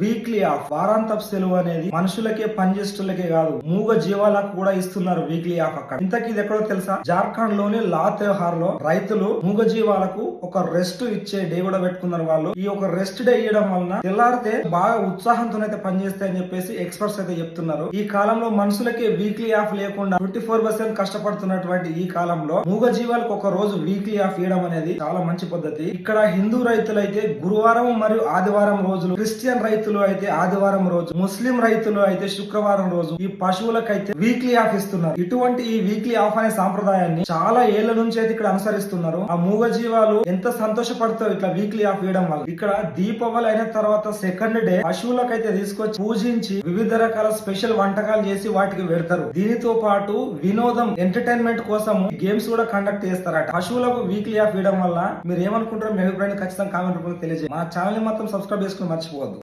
Weekly off వారాంతపు సెలవు అనేది మనుషులకే పనిచేస్తులకే కాదు మూగ జీవాలకు కూడా ఇస్తున్నారు వీక్లీ ఆఫ్ అక్కడ. ఇంతకీ ఇది ఎక్కడో తెలుసా? జార్ఖండ్లోని లాతెహార్లో రైతులు మూగ జీవాలకు ఒక రెస్ట్ ఇచ్చే డే కూడా పెట్టుకున్నారు వాళ్ళు. ఈ ఒక రెస్ట్ డే ఇవ్వడం వలన తెల్లారితే బాగా ఉత్సాహంతో అయితే పనిచేస్తాయని చెప్పేసి ఎక్స్పర్ట్స్ అయితే చెప్తున్నారు. ఈ కాలంలో మనుషులకే వీక్లీ ఆఫ్ లేకుండా ట్వంటీ ఫోర్ పర్సెంట్ కష్టపడుతున్నటువంటి ఈ కాలంలో మూగ జీవాలకు ఒక రోజు వీక్లీ ఆఫ్ ఇవ్వడం అనేది చాలా మంచి పద్ధతి. ఇక్కడ హిందూ రైతులు అయితే గురువారం మరియు ఆదివారం రోజులు క్రిస్టియన్ రైతు రైతులు అయితే ఆదివారం రోజు ముస్లిం రైతులు అయితే శుక్రవారం రోజు ఈ పశువులకైతే వీక్లీ ఆఫ్ ఇస్తున్నారు. ఇటువంటి ఈ వీక్లీ ఆఫ్ అనే సాంప్రదాయాన్ని చాలా ఏళ్ళ నుంచి అయితే ఇక్కడ అనుసరిస్తున్నారు. ఆ మూగ జీవాలు ఎంత సంతోషపడతావు ఇట్లా వీక్లీ ఆఫ్ ఇవ్వడం వల్ల. ఇక్కడ దీపావళి అయిన తర్వాత సెకండ్ డే పశువులకైతే తీసుకొచ్చి పూజించి వివిధ రకాల స్పెషల్ వంటకాలు చేసి వాటికి పెడతారు. దీనితో పాటు వినోదం ఎంటర్టైన్మెంట్ కోసం గేమ్స్ కూడా కండక్ట్ చేస్తారట. పశువులకు వీక్లీ ఆఫ్ ఇవ్వడం వల్ల మీరు ఏమనుకుంటారో మీ అభిప్రాయాన్ని ఖచ్చితంగా కామెంట్ రూపంలో తెలియజేయండి. మా ఛానల్ మాత్రం సబ్స్క్రైబ్ చేసుకుని మర్చిపోవద్దు.